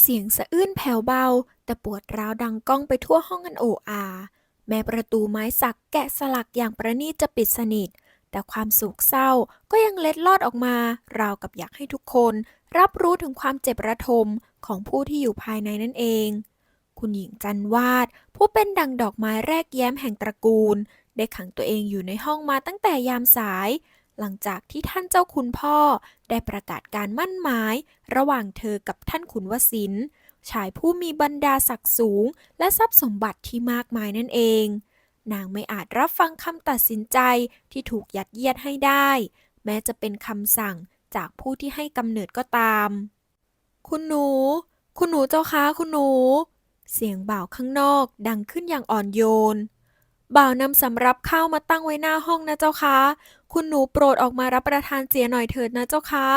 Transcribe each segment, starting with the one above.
เสียงสะอื้นแผ่วเบา แต่ปวดร้าวดังก้องไปทั่วห้องอันโออา แม้ประตูไม้สักแกะสลักอย่างประณีตจะปิดสนิท แต่ความโศกเศร้าก็ยังเล็ดลอดออกมา ราวกับอยากให้ทุกคน รับรู้ถึงความเจ็บระทมของผู้ที่อยู่ภายในนั่นเอง คุณหญิงจันวาด ผู้เป็นดังดอกไม้แรกแย้มแห่งตระกูล ได้ขังตัวเองอยู่ในห้องมาตั้งแต่ยามสาย หลังจากที่ท่านเจ้าคุณพ่อได้ประกาศการมั่นหมาย ระหว่างเธอกับท่านขุนวสินชายผู้มีบรรดาศักดิ์สูง และทรัพย์สมบัติที่มากมายนั่นเอง นางไม่อาจรับฟังคำตัดสินใจที่ถูกยัดเยียดให้ได้ แม้จะเป็นคำสั่งจากผู้ที่ให้กำเนิดก็ตาม คุณหนู คุณหนูเจ้าคะคุณหนู เสียงบ่าวข้างนอกดังขึ้นอย่างอ่อนโยน บ่าวนำสำรับข้าวมาตั้งไว้หน้าห้องนะเจ้าคะคุณหนูโปรดออกมารับประทานเสียหน่อยเถิดนะเจ้าคะ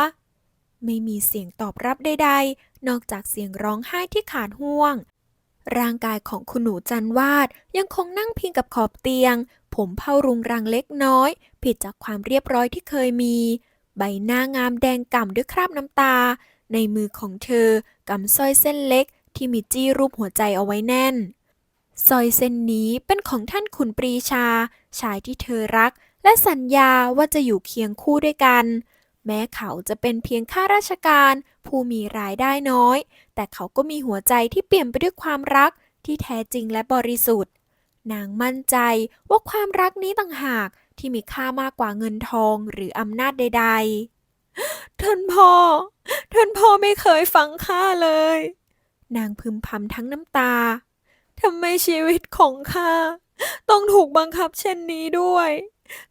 ไม่มีเสียงตอบรับใดๆ นอกจากเสียงร้องไห้ที่ขาดห่วง ร่างกายของคุณหนูจันวาดยังคงนั่งพิงกับขอบเตียง ผมเผารุงรังเล็กน้อย ผิดจากความเรียบร้อยที่เคยมี ใบหน้างามแดงก่ำด้วยคราบน้ำตา ในมือของเธอกำสร้อยเส้นเล็กที่มีจี้รูปหัวใจเอาไว้แน่น สร้อยเส้นนี้เป็นของท่านขุนปรีชา ชายที่เธอรัก และสัญญาว่าจะอยู่เคียงคู่ด้วยกัน แม้เขาจะเป็นเพียงข้าราชการ ผู้มีรายได้น้อย แต่เขาก็มีหัวใจที่เปลี่ยมไปด้วยความรักที่แท้จริงและบริสุทธิ์ นางมั่นใจว่าความรักนี้ต่างหากที่มีค่ามากกว่าเงินทองหรืออำนาจใด ๆ ท่านพ่อ ท่านพ่อไม่เคยฟังข้าเลย นางพึมพำทั้งน้ำตา ทำไมชีวิตของข้าต้องถูกบังคับเช่นนี้ด้วย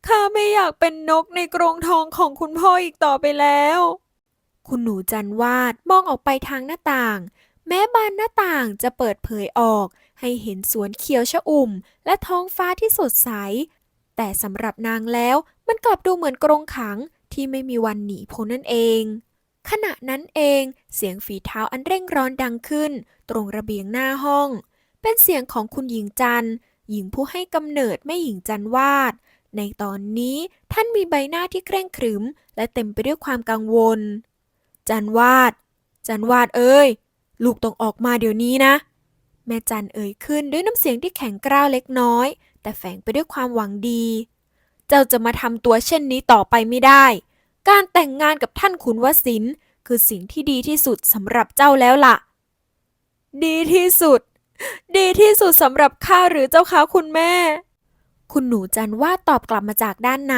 ข้าไม่อยากเป็นนกในกรงทองของคุณพ่ออีกต่อไปแล้ว คุณหนูจันวาดมองออกไปทางหน้าต่าง แม้บานหน้าต่างจะเปิดเผยออก ให้เห็นสวนเขียวชอุ่ม และท้องฟ้าที่สดใส แต่สำหรับนางแล้วมันกลับดูเหมือนกรงขังที่ไม่มีวันหนีพ้นนั่นเอง ขณะนั้นเองเสียงฝีเท้าอันเร่งร้อนดังขึ้น ตรงระเบียงหน้าห้อง เป็นเสียงของคุณหญิงจันหญิงผู้ให้กำเนิดแม่หญิงจันวาด ในตอนนี้ท่านมีใบหน้าที่เคร่งขรึม และเต็มไปด้วยความกังวล จันวาด จันวาดเอ้ย ลูกต้องออกมาเดี๋ยวนี้นะ แม่จันเอ่ยขึ้นด้วยน้ำเสียงที่แข็งกร้าวเล็กน้อย แต่แฝงไปด้วยความหวังดี เจ้าจะมาทำตัวเช่นนี้ต่อไปไม่ได้ การแต่งงานกับท่านขุนวสินคือสิ่งที่ดีที่สุดสำหรับเจ้าแล้วล่ะ ดีที่สุด ดีที่สุดสำหรับข้าหรือเจ้าคะคุณแม่ คุณหนูจันว่าตอบกลับมาจากด้านใน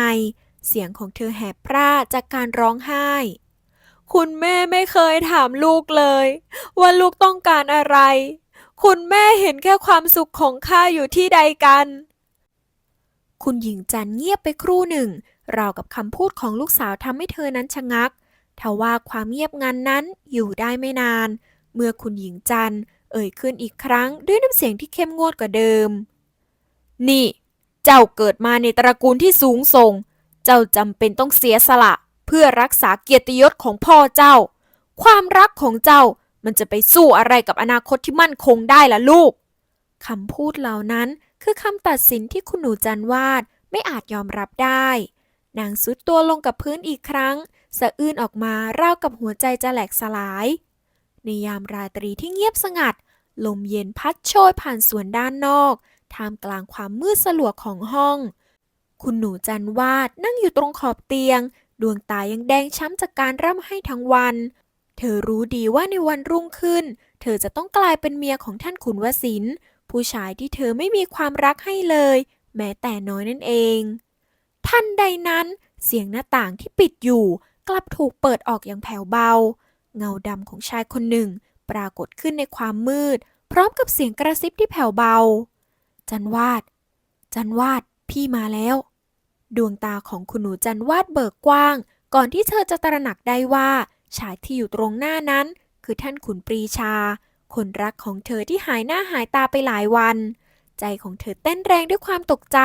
เสียงของเธอแหบพร่าจากการร้องไห้ คุณแม่ไม่เคยถามลูกเลย ว่าลูกต้องการอะไร คุณแม่เห็นแค่ความสุขของข้าอยู่ที่ใดกัน คุณหญิงจันเงียบไปครู่หนึ่ง ราวกับคำพูดของลูกสาวทำให้เธอนั้นชะงักทว่าความเงียบงันนั้นอยู่ได้ไม่นาน เมื่อคุณหญิงจัน เอ่ยขึ้นอีกครั้งด้วยน้ำเสียงที่เข้มงวดกว่าเดิม นี่ เจ้าเกิดมาในตระกูลที่สูงส่ง เจ้าจำเป็นต้องเสียสละ เพื่อรักษาเกียรติยศของพ่อเจ้า ความรักของเจ้ามันจะไปสู้อะไรกับอนาคตที่มั่นคงได้ล่ะลูกคำพูดเหล่านั้นคือคำตัดสินที่คุณหนูจันวาดไม่อาจยอมรับได้ นางซุดตัวลงกับพื้นอีกครั้ง สะอื้นออกมาราวกับหัวใจจะแหลกสลาย ในยามราตรีที่เงียบสงัด ลมเย็นพัดโชยผ่านสวนด้านนอก ท่ามกลางความมืดสลัวของห้อง คุณหนูจันวาดนั่งอยู่ตรงขอบเตียง ดวงตายังแดงช้ำจากการร่ำไห้ทั้งวัน เธอรู้ดีว่าในวันรุ่งขึ้น เธอจะต้องกลายเป็นเมียของท่านขุนวสิน ผู้ชายที่เธอไม่มีความรักให้เลย แม้แต่น้อยนั่นเองทันใดนั้นเสียงหน้าต่างที่ปิดอยู่ กลับถูกเปิดออกอย่างแผ่วเบา เงาดำของชายคนหนึ่ง ปรากฏขึ้นในความมืด พร้อมกับเสียงกระซิบที่แผ่วเบา จันวาด จันวาด พี่มาแล้ว ดวงตาของคุณหนูจันวาดเบิกกว้าง ก่อนที่เธอจะตระหนักได้ว่า ชายที่อยู่ตรงหน้านั้น คือท่านขุนปรีชา คนรักของเธอที่หายหน้าหายตาไปหลายวัน ใจของเธอเต้นแรงด้วยความตกใจ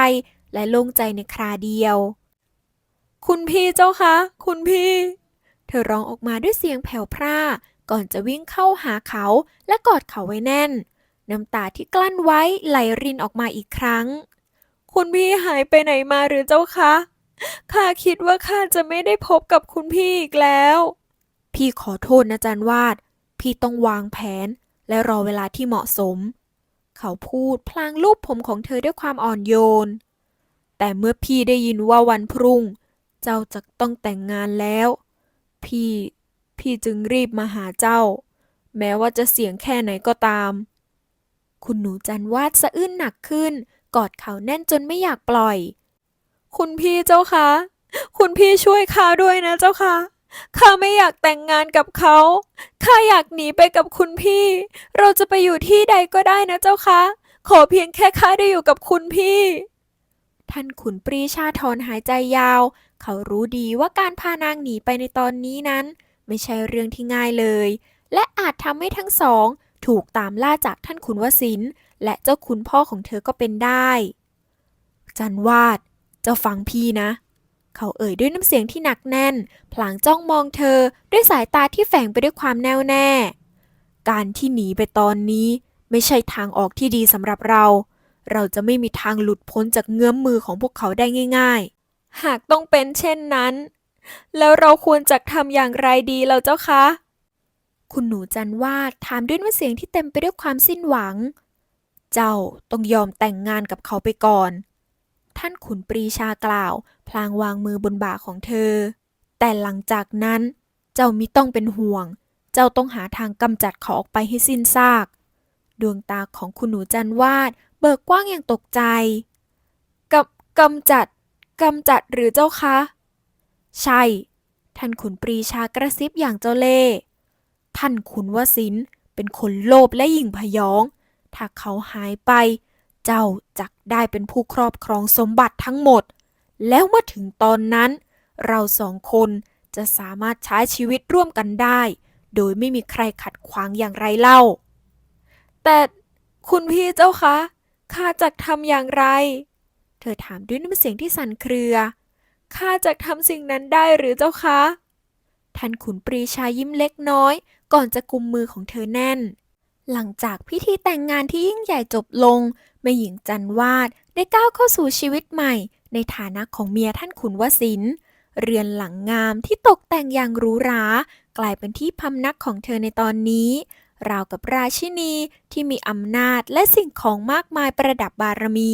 และโล่งใจในคราเดียว คุณพี่เจ้าคะ คุณพี่ เธอร้องออกมาด้วยเสียงแผ่วพร่า ก่อนจะวิ่งเข้าหาเขาและกอดเขาไว้แน่น น้ำตาที่กลั้นไว้ไหลรินออกมาอีกครั้ง คุณพี่หายไปไหนมาหรือเจ้าคะ ข้าคิดว่าข้าจะไม่ได้พบกับคุณพี่อีกแล้ว พี่ขอโทษนะจันวาด พี่ต้องวางแผน และรอเวลาที่เหมาะสม เขาพูดพลางลูบผมของเธอด้วยความอ่อนโยน แต่เมื่อพี่ได้ยินว่าวันพรุ่ง เจ้าจะต้องแต่งงานแล้ว พี่ พี่จึงรีบมาหาเจ้า แม้ว่าจะเสียงแค่ไหนก็ตาม คุณหนูจันวาดสะอื้นหนักขึ้น กอดเขาแน่นจนไม่อยากปล่อย คุณพี่เจ้าคะ คุณพี่ช่วยข้าด้วยนะเจ้าคะข้าไม่อยากแต่งงานกับเขา ข้าอยากหนีไปกับคุณพี่ เราจะไปอยู่ที่ใดก็ได้นะเจ้าคะ ขอเพียงแค่ข้าได้อยู่กับคุณพี่ ท่านขุนปรีชาถอนหายใจยาว เขารู้ดีว่าการพานางหนีไปในตอนนี้นั้น ไม่ใช่เรื่องที่ง่ายเลย และอาจทำให้ทั้งสอง ถูกตามล่าจากท่านขุนวสินและเจ้าคุณพ่อของเธอก็เป็นได้ จันวาด เจ้าฟังพี่นะ เขาเอ่ยด้วยน้ำเสียงที่หนักแน่น พลางจ้องมองเธอด้วยสายตาที่แฝงไปด้วยความแน่วแน่ การที่หนีไปตอนนี้ ไม่ใช่ทางออกที่ดีสำหรับเรา เราจะไม่มีทางหลุดพ้นจากเงื้อมมือของพวกเขาได้ง่าย ๆ หากต้องเป็นเช่นนั้น แล้วเราควรจะทำอย่างไรดีเราเจ้าคะ คุณหนูจันวาดถามด้วยน้ำเสียงที่เต็มไปด้วยความสิ้นหวัง เจ้าต้องยอมแต่งงานกับเขาไปก่อน ท่านขุนปรีชากล่าว พลางวางมือบนบ่าของเธอ แต่หลังจากนั้น เจ้ามิต้องเป็นห่วง เจ้าต้องหาทางกำจัดเขาออกไปให้สิ้นซาก ดวงตาของคุณหนูจันวาดเบิกกว้างอย่างตกใจกำกำจัด กำจัดหรือเจ้าคะ ใช่ ท่านขุนปรีชากระซิบอย่างเจ้าเล่ ท่านขุนวสินเป็นคนโลภและหยิ่งพยอง ถ้าเขาหายไป เจ้าจักได้เป็นผู้ครอบครองสมบัติทั้งหมด แล้วเมื่อถึงตอนนั้น เราสองคนจะสามารถใช้ชีวิตร่วมกันได้ โดยไม่มีใครขัดขวางอย่างไรเล่า แต่คุณพี่เจ้าคะ ข้าจะทำอย่างไร ธอถามด้วยน้ำเสียงที่สั่นเครือ ข้าจะทำสิ่งนั้นได้หรือเจ้าคะ ท่านขุนปรีชายิ้มเล็กน้อย ก่อนจะกุมมือของเธอแน่น หลังจากพิธีแต่งงานที่ยิ่งใหญ่จบลงแม่หญิงจันวาดได้ก้าวเข้าสู่ชีวิตใหม่ ในฐานะของเมียท่านขุนวสิน เรือนหลังงามที่ตกแต่งอย่างหรูหรา กลายเป็นที่พำนักของเธอในตอนนี้ ราวกับราชินีที่มีอำนาจและสิ่งของมากมายประดับบารมี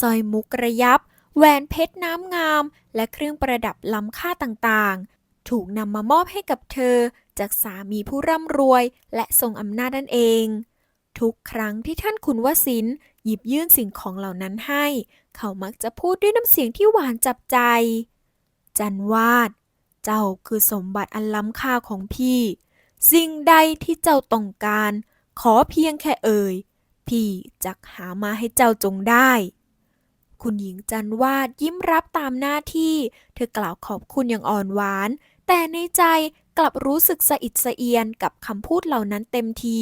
สร้อยมุกระยับ แหวนเพชรน้ำงาม และเครื่องประดับล้ำค่าต่างๆ ถูกนำมามอบให้กับเธอ จากสามีผู้ร่ำรวย และทรงอำนาจนั่นเอง ทุกครั้งที่ท่านขุนวสินหยิบยื่นสิ่งของเหล่านั้นให้ เขามักจะพูดด้วยน้ำเสียงที่หวานจับใจ จันวาด เจ้าคือสมบัติอันล้ำค่าของพี่ สิ่งใดที่เจ้าต้องการ ขอเพียงแค่เอ่ย พี่จักหามาให้เจ้าจงได้ คุณหญิงจันวาดยิ้มรับตามหน้าที่ เธอกล่าวขอบคุณอย่างอ่อนหวาน แต่ในใจกลับรู้สึกสะอิดสะเอียนกับคำพูดเหล่านั้นเต็มที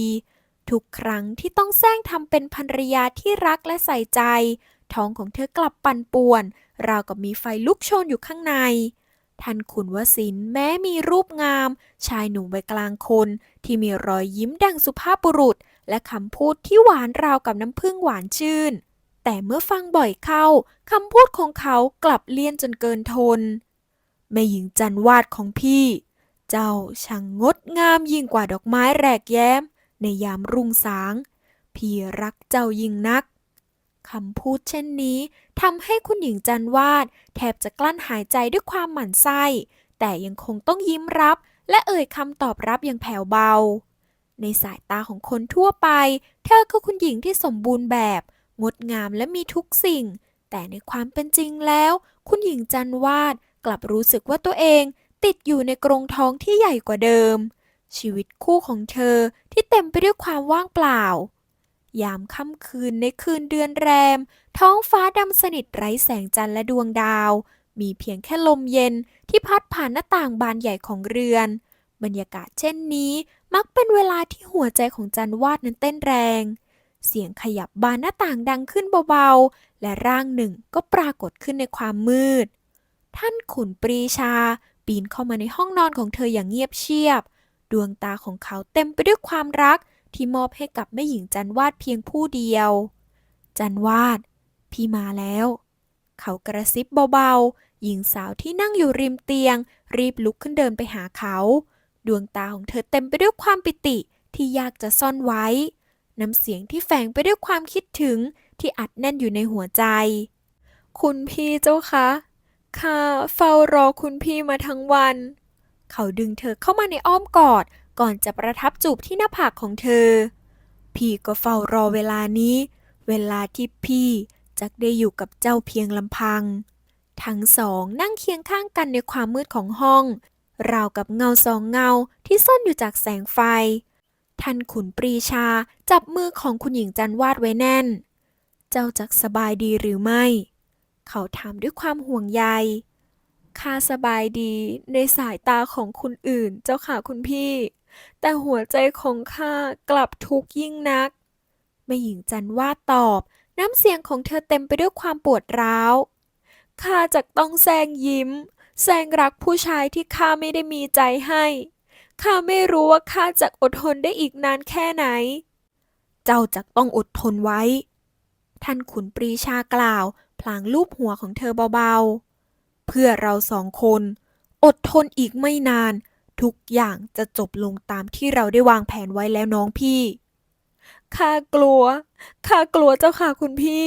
ทุกครั้งที่ต้องแซงทำเป็นภรรยาที่รักและใส่ใจ ท้องของเธอกลับปั่นป่วน ราวกับมีไฟลุกโชนอยู่ข้างในท่านขุนวสินแม้มีรูปงาม ชายหนุ่มวัยกลางคน ที่มีรอยยิ้มดังสุภาพบุรุษ และคำพูดที่หวานราวกับน้ำผึ้งหวานชื่น แต่เมื่อฟังบ่อยเข้าคำพูดของเขากลับเลี่ยนจนเกินทนแม่หญิงจันวาดของพี่ เจ้าช่างงดงามยิ่งกว่าดอกไม้แรกแย้ม ในยามรุ่งสาง พี่รักเจ้ายิ่งนักคำพูดเช่นนี้ทำให้คุณหญิงจันวาด แทบจะกลั้นหายใจด้วยความหมั่นไส้ แต่ยังคงต้องยิ้มรับ และเอ่ยคำตอบรับอย่างแผ่วเบา ในสายตาของคนทั่วไป เธอคือคุณหญิงที่สมบูรณ์แบบ งดงามและมีทุกสิ่ง แต่ในความเป็นจริงแล้ว คุณหญิงจันวาดกลับรู้สึกว่าตัวเองติดอยู่ในกรงท้องที่ใหญ่กว่าเดิม ชีวิตคู่ของเธอที่เต็มไปด้วยความว่างเปล่า ยามค่ำคืนในคืนเดือนแรม ท้องฟ้าดำสนิทไร้แสงจันทร์และดวงดาว มีเพียงแค่ลมเย็นที่พัดผ่านหน้าต่างบานใหญ่ของเรือน บรรยากาศเช่นนี้ มักเป็นเวลาที่หัวใจของจันวาดนั้นเต้นแรง เสียงขยับบานหน้าต่างดังขึ้นเบาๆ และร่างหนึ่งก็ปรากฏขึ้นในความมืด ท่านขุนปรีชา ปีนเข้ามาในห้องนอนของเธออย่างเงียบเชียบ ดวงตาของเขาเต็มไปด้วยความรักที่มอบให้กับแม่หญิงจันวาดเพียงผู้เดียว จันวาด พี่มาแล้ว เขากระซิบเบาๆ หญิงสาวที่นั่งอยู่ริมเตียง รีบลุกขึ้นเดินไปหาเขา ดวงตาของเธอเต็มไปด้วยความปิติที่ยากจะซ่อนไว้ น้ำเสียงที่แฝงไปด้วยความคิดถึงที่อัดแน่นอยู่ในหัวใจ คุณพี่เจ้าคะข้าเฝ้ารอคุณพี่มาทั้งวัน เขาดึงเธอเข้ามาในอ้อมกอดก่อนจะประทับจูบที่หน้าผากของเธอ พี่ก็เฝ้ารอเวลานี้ เวลาที่พี่จะได้อยู่กับเจ้าเพียงลำพัง ทั้งสองนั่งเคียงข้างกันในความมืดของห้อง ราวกับเงาสองเงาที่ซ่อนอยู่จากแสงไฟ ท่านขุนปรีชาจับมือของคุณหญิงจันวาดไว้แน่น เจ้าจักสบายดีหรือไม่ เขาถามด้วยความห่วงใย ข้าสบายดีในสายตาของคุณอื่นเจ้าค่ะคุณพี่ แต่หัวใจของข้ากลับทุกข์ยิ่งนักแม่หญิงจันวาดตอบน้ำเสียงของเธอเต็มไปด้วยความปวดร้าว ข้าจะต้องแซงยิ้ม แซงรักผู้ชายที่ข้าไม่ได้มีใจให้ ข้าไม่รู้ว่าข้าจะอดทนได้อีกนานแค่ไหน เจ้าจะต้องอดทนไว้ ท่านขุนปรีชากล่าว พลางลูบหัวของเธอเบาๆ เพื่อเราสองคน อดทนอีกไม่นาน ทุกอย่างจะจบลงตามที่เราได้วางแผนไว้แล้วน้องพี่ ข้ากลัว ข้ากลัวเจ้าค่ะคุณพี่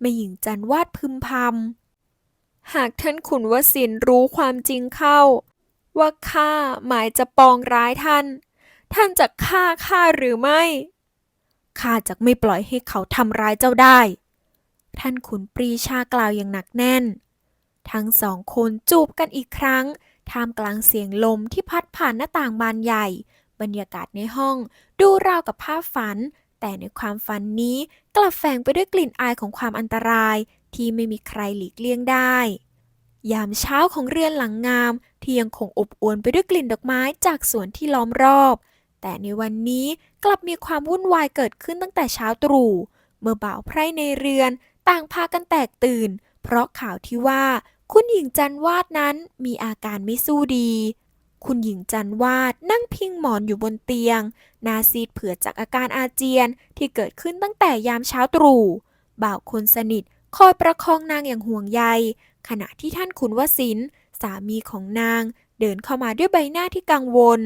แม่หญิงจันวาดพึมพำหากท่านขุนวสินรู้ความจริงเข้า ว่าข้าหมายจะปองร้ายท่าน ท่านจะฆ่าข้าหรือไม่ ข้าจะไม่ปล่อยให้เขาทำร้ายเจ้าได้ ท่านขุนปรีชากล่าวอย่างหนักแน่น ทั้งสองคนจูบกันอีกครั้ง ท่ามกลางเสียงลมที่พัดผ่านหน้าต่างบานใหญ่ บรรยากาศในห้องดูราวกับภาพฝัน แต่ในความฝันนี้กลับแฝงไปด้วยกลิ่นอายของความอันตรายที่ไม่มีใครหลีกเลี่ยงได้ ยามเช้าของเรือนหลังงามที่ยังคงอบอวลไปด้วยกลิ่นดอกไม้จากสวนที่ล้อมรอบ แต่ในวันนี้กลับมีความวุ่นวายเกิดขึ้นตั้งแต่เช้าตรู่ เมื่อบ่าวไพร่ในเรือนต่างพากันแตกตื่น เพราะข่าวที่ว่าคุณหญิงจันวาดนั้นมีอาการไม่สู้ดี คุณหญิงจันวาดนั่งพิงหมอนอยู่บนเตียง นาซีดเผือดจากอาการอาเจียนที่เกิดขึ้นตั้งแต่ยามเช้าตรู่ บ่าวคนสนิทคอยประคองนางอย่างห่วงใย ขณะที่ท่านขุนวสินสามีของนางเดินเข้ามาด้วยใบหน้าที่กังวล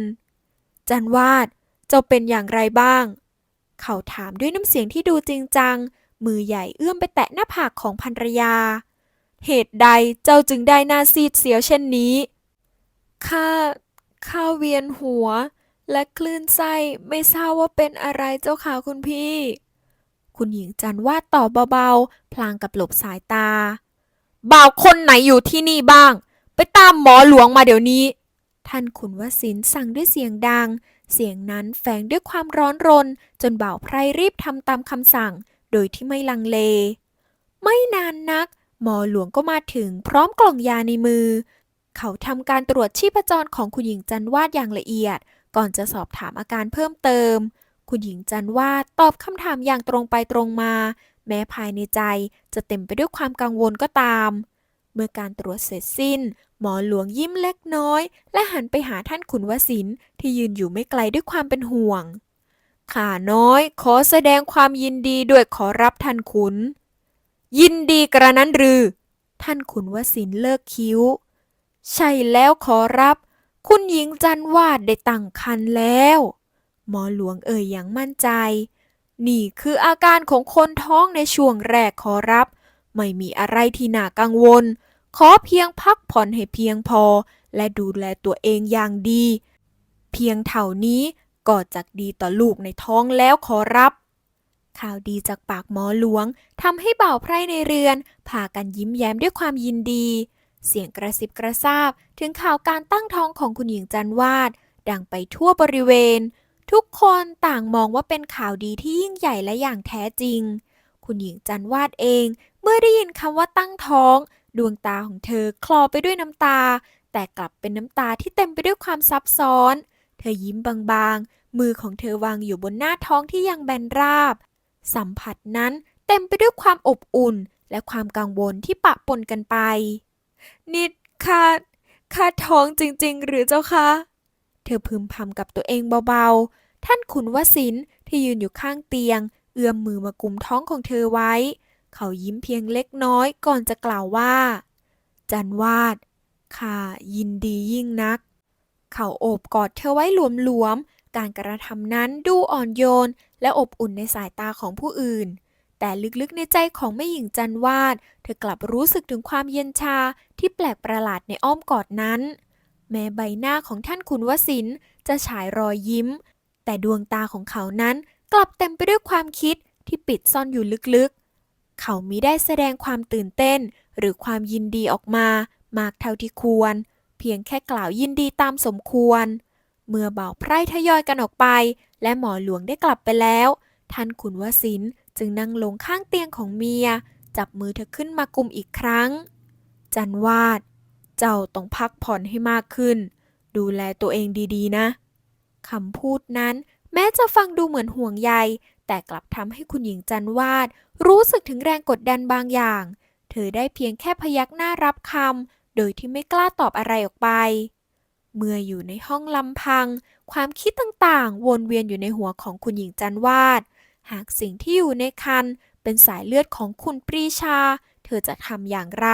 จันวาดเจ้าเป็นอย่างไรบ้าง เขาถามด้วยน้ำเสียงที่ดูจริงจัง มือใหญ่เอื้อมไปแตะหน้าผากของภรรยา เหตุใดเจ้าจึงได้หน้าซีดเสียวเช่นนี้ ข้า ข้าเวียนหัว และคลื่นไส้ไม่ทราบว่าเป็นอะไรเจ้าค่ะคุณพี่ คุณหญิงจันวาดตอบเบาๆ พลางกับหลบสายตา บ่าวคนไหนอยู่ที่นี่บ้าง ไปตามหมอหลวงมาเดี๋ยวนี้ ท่านขุนวสินสั่งด้วยเสียงดัง เสียงนั้นแฝงด้วยความร้อนรน จนบ่าวไพรรีบทำตามคำสั่ง โดยที่ไม่ลังเล ไม่นานนัก หมอหลวงก็มาถึงพร้อมกล่องยาในมือ เขาทำการตรวจชีพจรของคุณหญิงจันวาดอย่างละเอียด ก่อนจะสอบถามอาการเพิ่มเติม คุณหญิงจันวาดตอบคำถามอย่างตรงไปตรงมา แม้ภายในใจจะเต็มไปด้วยความกังวลก็ตาม เมื่อการตรวจเสร็จสิ้น หมอหลวงยิ้มเล็กน้อย และหันไปหาท่านขุนวสินที่ยืนอยู่ไม่ไกลด้วยความเป็นห่วงข้าน้อยขอแสดงความยินดีด้วยขอรับท่านขุน ยินดีกระนั้นหรือ ท่านขุนวสินเลิกคิ้ว ใช่แล้วขอรับ คุณหญิงจันวาดได้ตั้งครรภ์แล้ว หมอหลวงเอ่ยอย่างมั่นใจ นี่คืออาการของคนท้องในช่วงแรกขอรับ ไม่มีอะไรที่น่ากังวล ขอเพียงพักผ่อนให้เพียงพอ และดูแลตัวเองอย่างดี เพียงเท่านี้ก็จักดีต่อลูกในท้องแล้วขอรับ ข่าวดีจากปากหมอหลวงทำให้บ่าวไพร่ในเรือนพากันยิ้มแย้มด้วยความยินดี เสียงกระซิบกระซาบ ถึงข่าวการตั้งท้องของคุณหญิงจันวาด ดังไปทั่วบริเวณ ทุกคนต่างมองว่าเป็นข่าวดีที่ยิ่งใหญ่และอย่างแท้จริง คุณหญิงจันวาดเอง เมื่อได้ยินคำว่าตั้งท้อง ดวงตาของเธอคลอไปด้วยน้ำตา แต่กลับเป็นน้ำตาที่เต็มไปด้วยความซับซ้อน เธอยิ้มบางๆ มือของเธอวางอยู่บนหน้าท้องที่ยังแบนราบ สัมผัสนั้นเต็มไปด้วยความอบอุ่น และความกังวลที่ปะปนกันไป นิดข้าข้าท้องจริงๆ หรือเจ้าคะ เธอพึมพำกับตัวเองเบาๆ ท่านขุนวสินที่ยืนอยู่ข้างเตียง เอื้อมมือมากุมท้องของเธอไว้ เขายิ้มเพียงเล็กน้อยก่อนจะกล่าวว่า จันวาดข้ายินดียิ่งนัก เขาโอบกอดเธอไว้หลวมๆ การกระทำนั้นดูอ่อนโยน และอบอุ่นในสายตาของผู้อื่น แต่ลึกๆในใจของแม่หญิงจันวาด เธอกลับรู้สึกถึงความเย็นชาที่แปลกประหลาดในอ้อมกอดนั้น แม้ใบหน้าของท่านขุนวสินจะฉายรอยยิ้ม แต่ดวงตาของเขานั้นกลับเต็มไปด้วยความคิดที่ปิดซ่อนอยู่ลึกๆ เขามิได้แสดงความตื่นเต้น หรือความยินดีออกมามากเท่าที่ควร เพียงแค่กล่าวยินดีตามสมควร เมื่อบ่าวไพร่ทยอยกันออกไป และหมอหลวงได้กลับไปแล้ว ท่านขุนวสินจึงนั่งลงข้างเตียงของเมีย จับมือเธอขึ้นมากุมอีกครั้ง จันวาด เจ้าต้องพักผ่อนให้มากขึ้น ดูแลตัวเองดีๆ นะคำพูดนั้นแม้จะฟังดูเหมือนห่วงใย แต่กลับทำให้คุณหญิงจันวาด รู้สึกถึงแรงกดดันบางอย่าง เธอได้เพียงแค่พยักหน้ารับคำโดยที่ไม่กล้าตอบอะไรออกไป เมื่ออยู่ในห้องลำพัง ความคิดต่างๆ วนเวียนอยู่ในหัวของคุณหญิงจันวาด หากสิ่งที่อยู่ในคันเป็นสายเลือดของคุณปรีชา เธอจะทำอย่างไร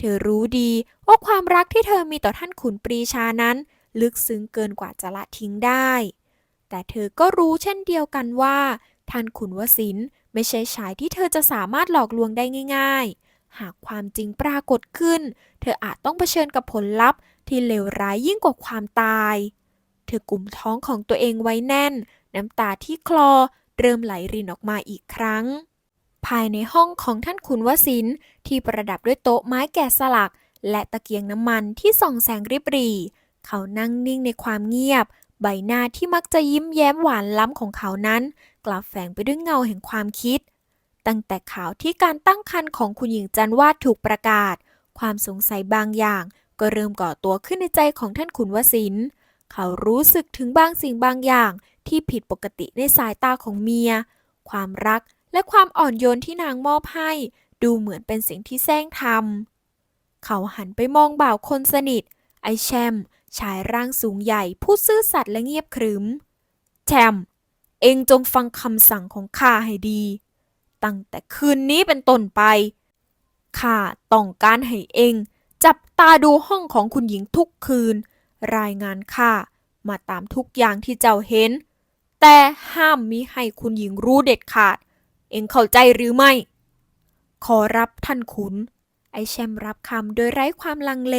เธอรู้ดีว่าความรักที่เธอมีต่อท่านขุนปรีชานั้น ลึกซึ้งเกินกว่าจะละทิ้งได้ แต่เธอก็รู้เช่นเดียวกันว่า ท่านขุนวสินไม่ใช่ชายที่เธอจะสามารถหลอกลวงได้ง่าย ๆ หากความจริงปรากฏขึ้น เธออาจต้องเผชิญกับผลลัพธ์ที่เลวร้ายยิ่งกว่าความตาย เธอกุมท้องของตัวเองไว้แน่น น้ำตาที่คลอเริ่มไหลรินออกมาอีกครั้ง ภายในห้องของท่านขุนวสินที่ประดับด้วยโต๊ะไม้แกะสลัก และตะเกียงน้ำมันที่ส่องแสงริบหรี่เขานั่งนิ่งในความเงียบ ใบหน้าที่มักจะยิ้มแย้มหวานล้ำของเขานั้น กลับแฝงไปด้วยเงาแห่งความคิด ตั้งแต่ข่าวที่การตั้งครรภ์ของคุณหญิงจันวาดถูกประกาศ ความสงสัยบางอย่าง ก็เริ่มก่อตัวขึ้นในใจของท่านขุนวสินเขารู้สึกถึงบางสิ่งบางอย่างที่ผิดปกติในสายตาของเมีย ความรัก และความอ่อนโยนที่นางมอบให้ ดูเหมือนเป็นสิ่งที่แซงทำเขาหันไปมองบ่าวคนสนิท ไอแชม ชายร่างสูงใหญ่ผู้ซื่อสัตย์และเงียบขรึม แชม เองจงฟังคำสั่งของข้าให้ดี ตั้งแต่คืนนี้เป็นต้นไป ข้าต้องการให้เอง จับตาดูห้องของคุณหญิงทุกคืน รายงานข้ามาตามทุกอย่างที่เจ้าเห็น แต่ห้ามมิให้คุณหญิงรู้เด็ดขาด เองเข้าใจหรือไม่ ขอรับท่านขุน ไอแชมรับคำโดยไร้ความลังเล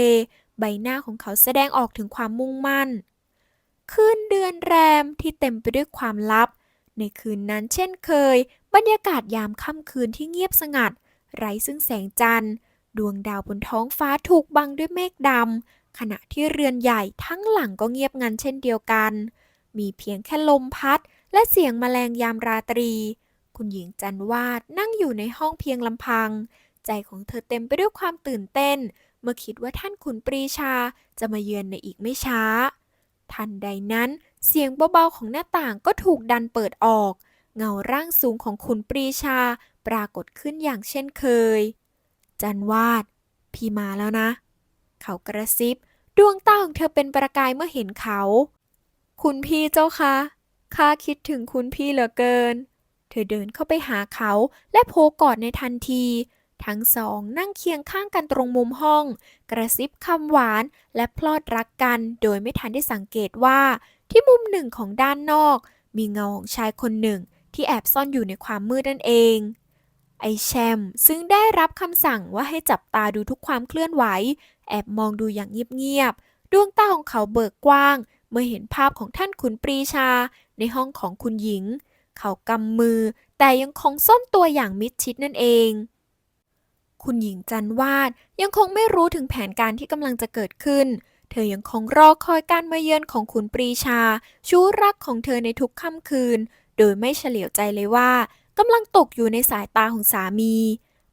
ใบหน้าของเขาแสดงออกถึงความมุ่งมั่น คืนเดือนแรมที่เต็มไปด้วยความลับ ในคืนนั้นเช่นเคย บรรยากาศยามค่ำคืนที่เงียบสงัด ไร้ซึ่งแสงจันทร์ ดวงดาวบนท้องฟ้าถูกบังด้วยเมฆดำ ขณะที่เรือนใหญ่ทั้งหลังก็เงียบงันเช่นเดียวกัน มีเพียงแค่ลมพัดและเสียงแมลงยามราตรี คุณหญิงจันวาดนั่งอยู่ในห้องเพียงลำพัง ใจของเธอเต็มไปด้วยความตื่นเต้น เมื่อคิดว่าท่านขุนปรีชาจะมาเยือนในอีกไม่ช้า ทันใดนั้นเสียงเบาๆของหน้าต่างก็ถูกดันเปิดออก เงาร่างสูงของขุนปรีชาปรากฏขึ้นอย่างเช่นเคย จันวาด พี่มาแล้วนะ เขากระซิบ ดวงตาของเธอเป็นประกายเมื่อเห็นเขา คุณพี่เจ้าคะข้าคิดถึงคุณพี่เหลือเกิน เธอเดินเข้าไปหาเขาและโผกอดในทันที ทั้งสองนั่งเคียงข้างกันตรงมุมห้อง กระซิบคำหวานและพลอดรักกัน โดยไม่ทันได้สังเกตว่า ที่มุมหนึ่งของด้านนอก มีเงาของชายคนหนึ่ง ที่แอบซ่อนอยู่ในความมืดนั่นเองไอแชมซึ่งได้รับคำสั่งว่าให้จับตาดูทุกความเคลื่อนไหว แอบมองดูอย่างเงียบๆ ดวงตาของเขาเบิกกว้าง เมื่อเห็นภาพของท่านขุนปรีชาในห้องของคุณหญิง เขากำมือ แต่ยังคงซ่อนตัวอย่างมิดชิดนั่นเอง คุณหญิงจันวาดยังคงไม่รู้ถึงแผนการที่กำลังจะเกิดขึ้น เธอยังคงรอคอยการมาเยือนของขุนปรีชา ชู้รักของเธอในทุกค่ำคืน โดยไม่เฉลียวใจเลยว่ากำลังตกอยู่ในสายตาของสามี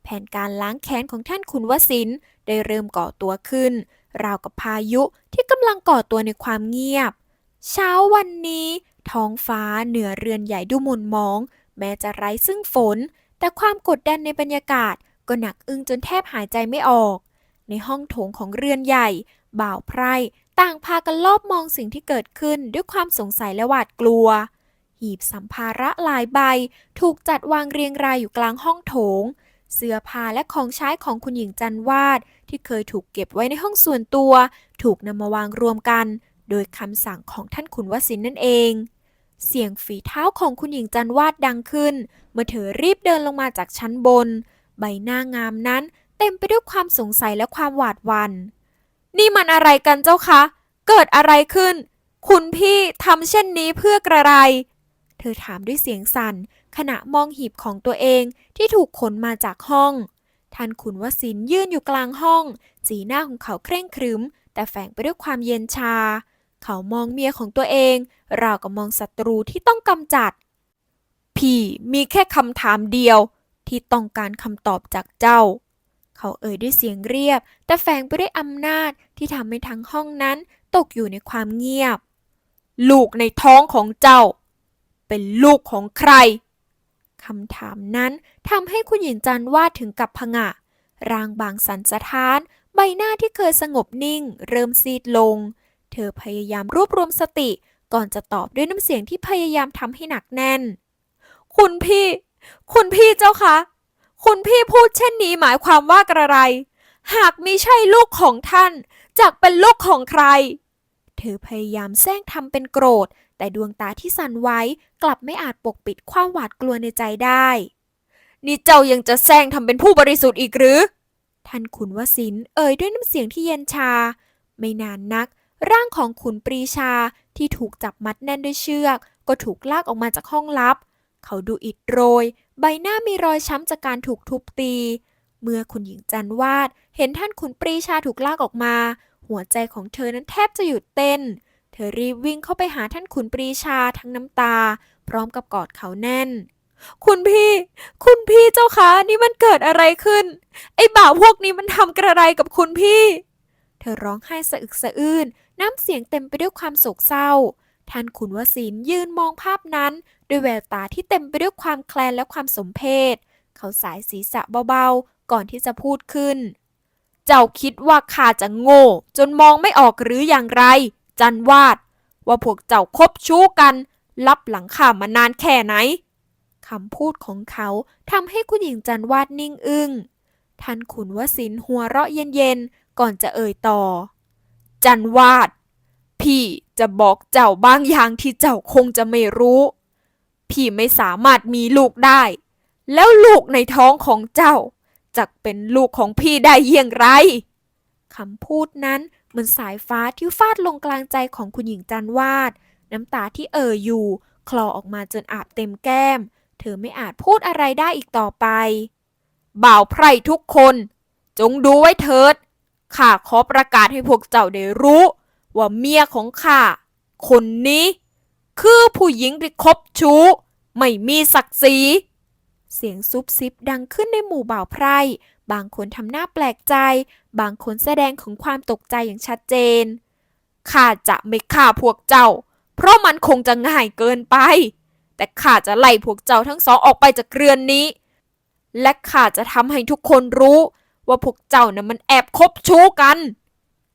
แผนการล้างแค้นของท่านขุนวสินได้เริ่มก่อตัวขึ้น ราวกับพายุที่กำลังก่อตัวในความเงียบ เช้าวันนี้ท้องฟ้าเหนือเรือนใหญ่ดูหม่นมอง แม้จะไร้ซึ่งฝน แต่ความกดดันในบรรยากาศก็หนักอึ้งจนแทบหายใจไม่ออก ในห้องโถงของเรือนใหญ่ บ่าวไพร่ต่างพากันลอบมองสิ่งที่เกิดขึ้นด้วยความสงสัยและหวาดกลัว หีบสัมภาระหลายใบ ถูกจัดวางเรียงรายอยู่กลางห้องโถง เสื้อผ้าและของใช้ของคุณหญิงจันวาด ที่เคยถูกเก็บไว้ในห้องส่วนตัว ถูกนำมาวางรวมกัน โดยคำสั่งของท่านขุนวสินนั่นเอง เสียงฝีเท้าของคุณหญิงจันวาดดังขึ้น เมื่อเธอรีบเดินลงมาจากชั้นบน ใบหน้างามนั้นเต็มไปด้วยความสงสัยและความหวาดหวัน่นนี่มันอะไรกันเจ้าคะ เกิดอะไรขึ้น คุณพี่ทำเช่นนี้เพื่อกระไร เธอถามด้วยเสียงสั่น ขณะมองหีบของตัวเองที่ถูกขนมาจากห้อง ท่านขุนวสินยืนอยู่กลางห้อง สีหน้าของเขาเคร่งครึม แต่แฝงไปด้วยความเย็นชา เขามองเมียของตัวเองราวกับมองศัตรูที่ต้องกำจัด พี่มีแค่คำถามเดียวที่ต้องการคำตอบจากเจ้า เขาเอ่ยด้วยเสียงเรียบ แต่แฝงไปด้วยอำนาจที่ทำให้ทั้งห้องนั้นตกอยู่ในความเงียบ ลูกในท้องของเจ้า เป็นลูกของใครคำถามนั้นทำให้คุณหญิงจันวาดถึงกับผงะ ร่างบางสันสะท้าน ใบหน้าที่เคยสงบนิ่ง เริ่มซีดลง ธอพยายามรวบรวมสติ ก่อนจะตอบด้วยน้ำเสียงที่พยายามทำให้หนักแน่น คุณพี่ คุณพี่เจ้าคะ คุณพี่พูดเช่นนี้หมายความว่ากระไร หากมิใช่ลูกของท่านจักเป็นลูกของใคร เธอพยายามแซงทำเป็นโกรธ แต่ดวงตาที่สั่นไว้กลับไม่อาจปกปิดความหวาดกลัวในใจได้ นี่เจ้ายังจะแซงทำเป็นผู้บริสุทธิ์อีกหรือ ท่านขุนวสินเอ่ยด้วยน้ำเสียงที่เย็นชา ไม่นานนัก ร่างของขุนปรีชาที่ถูกจับมัดแน่นด้วยเชือก ก็ถูกลากออกมาจากห้องลับ เขาดูอิดโรย ใบหน้ามีรอยช้ำจากการถูกทุบตี เมื่อคุณหญิงจันวาด เห็นท่านขุนปรีชาถูกลากออกมา หัวใจของเธอนั้นแทบจะหยุดเต้น เธอรีบวิ่งเข้าไปหาท่านขุนปรีชาทั้งน้ำตา พร้อมกับกอดเขาแน่นคุณพี่ คุณพี่เจ้าคะ นี่มันเกิดอะไรขึ้น ไอ้บ่าวพวกนี้มันทำกระไรกับคุณพี่ เธอร้องไห้สะอึกสะอื้น น้ำเสียงเต็มไปด้วยความโศกเศร้า ท่านขุนวสินยืนมองภาพนั้น ด้วยแววตาที่เต็มไปด้วยความแคลนและความสมเพชเขาสายศีรษะเบาๆ ก่อนที่จะพูดขึ้น เจ้าคิดว่าข้าจะโง่ จนมองไม่ออกหรืออย่างไร จันวาด ว่าพวกเจ้าคบชู้กัน ลับหลังข้ามานานแค่ไหนคำพูดของเขาทำให้คุณหญิงจันวาดนิ่งอึง้งท่านขุนวสินหัวเราะเย็นๆ ก่อนจะเอ่ยต่อ จันวาด พี่จะบอกเจ้าบางอย่างที่เจ้าคงจะไม่รู้ พี่ไม่สามารถมีลูกได้ แล้วลูกในท้องของเจ้าจะเป็นลูกของพี่ได้เยี่ยงไรคำพูดนั้นเหมือนสายฟ้าที่ฟาดลงกลางใจของคุณหญิงจันวาด น้ำตาที่เอ่ยอยู่ คลอออกมาจนอาบเต็มแก้ม เธอไม่อาจพูดอะไรได้อีกต่อไป บ่าวไพร่ทุกคน จงดูไว้เถิด ข้าขอประกาศให้พวกเจ้าได้รู้ ว่าเมียของข้าคนนี้ คือผู้หญิงที่คบชู้ ไม่มีศักดิ์ศรีเสียงซุบซิบดังขึ้นในหมู่บ่าวไพร่ บางคนทำหน้าแปลกใจ บางคนแสดงของความตกใจอย่างชัดเจน ข้าจะไม่ฆ่าพวกเจ้า เพราะมันคงจะง่ายเกินไป แต่ข้าจะไล่พวกเจ้าทั้งสองออกไปจากเรือนนี้ และข้าจะทำให้ทุกคนรู้ ว่าพวกเจ้านะ่ะมันแอบคบชู้กัน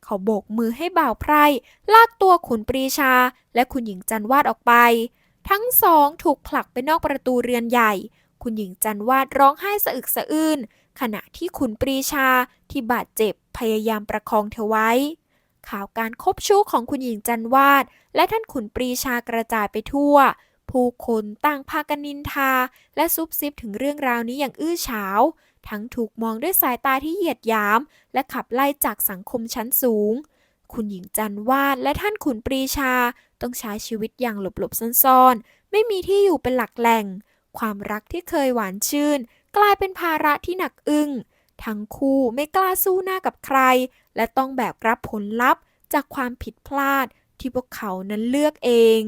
เขาโบกมือให้บ่าวไพร่ลากตัวขุนปรีชา และคุณหญิงจันวาดออกไป ทั้งสองถูกผลักไปนอกประตูเรือนใหญ่ คุณหญิงจันวาดร้องไห้สะอึกสะอื้นขณะที่ขุนปรีชาที่บาดเจ็บพยายามประคองเธอไว้ ข่าวการคบชู้ของคุณหญิงจันวาด และท่านขุนปรีชากระจายไปทั่ว ผู้คนต่างพากันนินทา และซุบซิบถึงเรื่องราวนี้อย่างอื้อฉาว ทั้งถูกมองด้วยสายตาที่เหยียดหยาม และขับไล่จากสังคมชั้นสูง คุณหญิงจันวาดและท่านขุนปรีชา ต้องใช้ชีวิตอย่างหลบๆซ่อนๆ ไม่มีที่อยู่เป็นหลักแหล่ง ความรักที่เคยหวานชื่น กลายเป็นภาระที่หนักอึ้ง ทั้งคู่ไม่กล้าสู้หน้ากับใคร และต้องแบกรับผลลัพธ์ จากความผิดพลาดที่พวกเขานั้นเลือกเอง